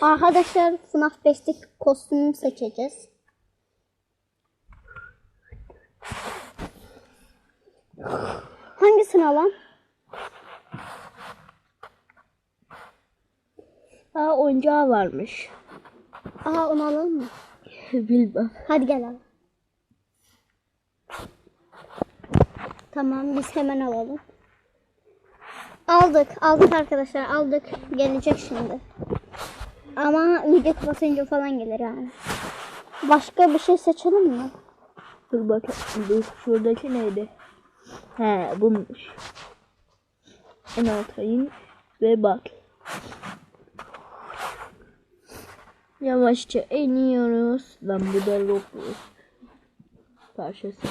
Arkadaşlar FNAF 5'lik kostümü seçeceğiz. Hangisini alalım? Aa oyuncağı varmış. Aa onu alalım mı? Bilmem. Hadi gel alalım. Tamam biz hemen alalım. Aldık. Aldık arkadaşlar. Aldık. Gelecek şimdi. Ama video basınca falan gelir yani. Başka bir şey seçelim mi? Dur bakayım. Dur şuradaki neydi? He bunmuş. En alta ve bak. Yavaşça iniyoruz. Lan bu da Roblox parçası.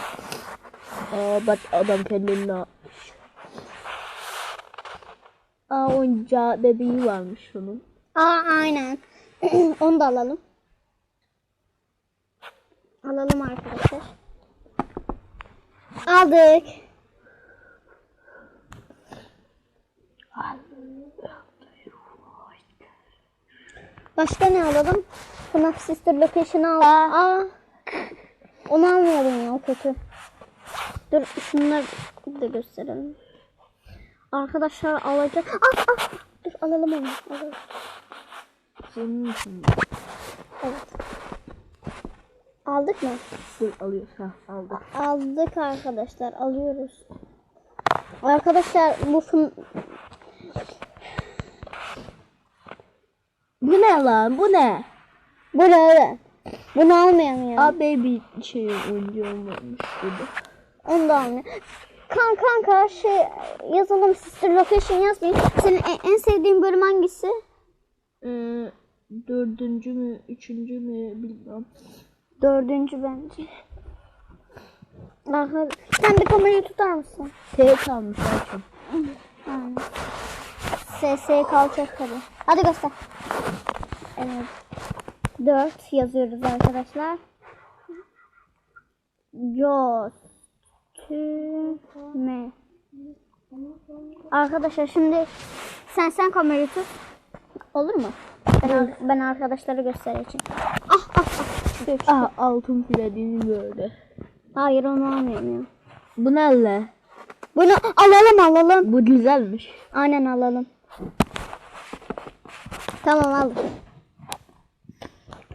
Aa bak adam kendini ne yapmış. Aa oyuncağı bebeği varmış şunun. Aa aynen. Onu da alalım. Alalım arkadaşlar. Aldık. Başka ne alalım? FNAF Sister Location'ı al. Aa. Onu almayalım ya o kötü. Dur şunları da gösterelim. Arkadaşlar alacak. Ah, ah. Dur alalım onu. Alalım. Senin için Evet. Aldık mı? dur alıyoruz. Ha aldık. Aldık arkadaşlar. Alıyoruz. Arkadaşlar bu fın... Bu ne lan? Bu ne? Bu ne öyle? Bunu almayalım ya. Aa baby şey oyuncağım varmış burada. Onu da almayalım. Kan kanka şey yazalım sister location yazmayın. Senin en, en sevdiğin bölüm hangisi? Ee, dördüncü mü, üçüncü mü bilmiyorum. Dördüncü bence. Aha, sen bir kamerayı tutar mısın? T kalmış açım. Aynen. SS kalacak tabi. Hadi göster. Evet. 4 yazıyoruz arkadaşlar. Götürme. Arkadaşlar şimdi sen sen kamerayı tut. Olur mu? Ben, ben arkadaşlara göstereceğim. Ah ah ah. Aa altın pilediğini böyle. Hayır onu almıyorum ya. Bu ne le? Bunu alalım alalım. Bu güzelmiş. Aynen alalım. Tamam aldım.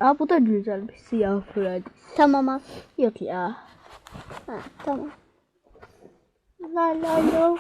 Aa bu da güzelmiş. Siyah Freddy. Tamam al. Yok ya. Ha, tamam. La la la.